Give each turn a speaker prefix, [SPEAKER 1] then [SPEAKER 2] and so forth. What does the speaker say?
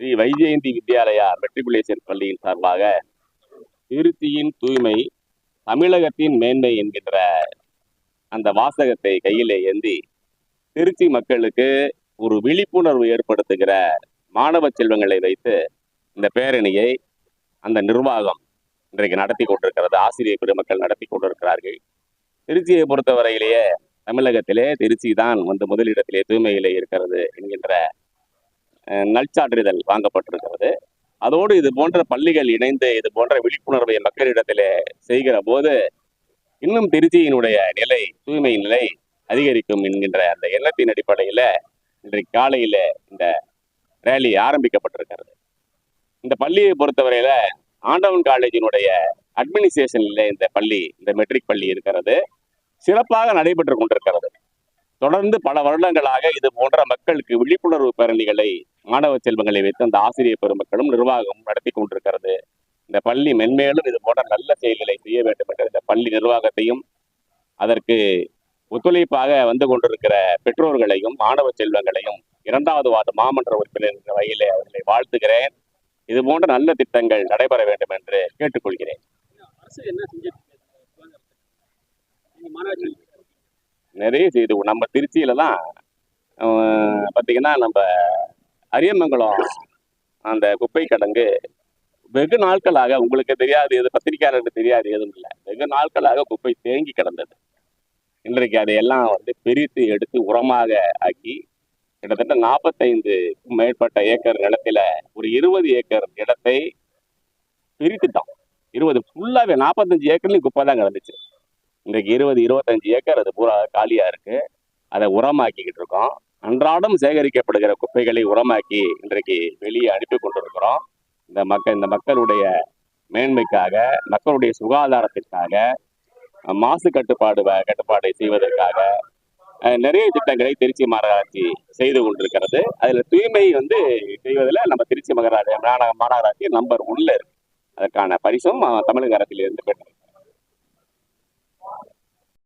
[SPEAKER 1] Sri Vyjayanthi Vidyalaya matriculation பள்ளியின் சார்பாக திருச்சியின் தூய்மை தமிழகத்தின் மேன்மை என்கின்ற அந்த வாசகத்தை கையிலே ஏந்தி திருச்சி மக்களுக்கு ஒரு விழிப்புணர்வு ஏற்படுத்துகிற மாணவ செல்வங்களை வைத்து இந்த பேரணியை அந்த நிர்வாகம் இன்றைக்கு நடத்தி கொண்டிருக்கிறது ஆசிரியர் பெருமக்கள் நடத்தி கொண்டிருக்கிறார்கள். திருச்சியை பொறுத்தவரையிலேயே தமிழகத்திலே திருச்சி தான் வந்து முதலிடத்திலே தூய்மையிலே இருக்கிறது என்கின்ற நற்சான்றிதழ் வாங்கப்பட்டிருக்கிறது. அதோடு இது போன்ற பள்ளிகள் இணைந்து இது போன்ற விழிப்புணர்வை மக்களிடத்திலே செய்கிற போது இன்னும் திருச்சியினுடைய நிலை தூய்மை நிலை அதிகரிக்கும் என்கின்ற அந்த எண்ணத்தின் அடிப்படையில் இன்றைக்கு காலையில் இந்த ரேலி ஆரம்பிக்கப்பட்டிருக்கிறது. இந்த பள்ளியை பொறுத்தவரையில ஆண்டவன் காலேஜினுடைய அட்மினிஸ்ட்ரேஷனில் இந்த பள்ளி இந்த மெட்ரிக் பள்ளி இருக்கிறது. சிறப்பாக நடைபெற்று கொண்டிருக்கிறது. தொடர்ந்து பல வருடங்களாக இது போன்ற மக்களுக்கு விழிப்புணர்வு பேரணிகளை மாணவ செல்வங்களை வைத்து அந்த ஆசிரியர் பெருமக்களும் நிர்வாகமும் நடத்தி கொண்டிருக்கிறது. இந்த பள்ளி மென்மேலும் இது போன்ற நல்ல செயல்களை செய்ய வேண்டும் என்ற இந்த பள்ளி நிர்வாகத்தையும் அதற்கு ஒத்துழைப்பாக வந்து கொண்டிருக்கிற பெற்றோர்களையும் மாணவ செல்வங்களையும் இரண்டாவது வார்டு மாமன்ற உறுப்பினர் என்ற வகையிலே அவர்களை வாழ்த்துகிறேன். இது போன்ற நல்ல திட்டங்கள் நடைபெற வேண்டும் என்று கேட்டுக்கொள்கிறேன். நிறைய செய்து நம்ம திருச்சியில தான் பார்த்தீங்கன்னா நம்ம அரியமங்கலம் அந்த குப்பை கிடங்கு வெகு நாட்களாக உங்களுக்கு தெரியாது எது பத்திரிகையாளருக்கு தெரியாது எதுவும் இல்லை. வெகு நாட்களாக குப்பை தேங்கி கிடந்தது. இன்றைக்கு அதையெல்லாம் வந்து பிரித்து எடுத்து உரமாக ஆக்கி கிட்டத்தட்ட நாற்பத்தைந்து மேற்பட்ட ஏக்கர் நிலத்துல ஒரு இருபது ஏக்கர் இடத்தை பிரித்துட்டோம். இருபது ஃபுல்லாகவே நாற்பத்தஞ்சு ஏக்கர்லையும் குப்பை தான் கிடந்துச்சு. இன்றைக்கு இருபது இருபத்தஞ்சு ஏக்கர் அது பூரா காலியா இருக்கு. அதை உரமாக்கிக்கிட்டு இருக்கோம். அன்றாடம் சேகரிக்கப்படுகிற குப்பைகளை உரமாக்கி இன்றைக்கு வெளியே அனுப்பி கொண்டிருக்கிறோம். இந்த மக்கள் இந்த மக்களுடைய மேன்மைக்காக மக்களுடைய சுகாதாரத்திற்காக மாசு கட்டுப்பாடு வ- கட்டுப்பாடை செய்வதற்காக நிறைய திட்டங்களை திருச்சி மாநகராட்சி செய்து கொண்டிருக்கிறது. அதில் தூய்மை வந்து செய்வதில் நம்ம திருச்சி மகராட்சி மாநகராட்சி நம்பர் ஒன்ல இருக்கு. அதற்கான பரிசும் தமிழக அரசிலிருந்து பெற்றது.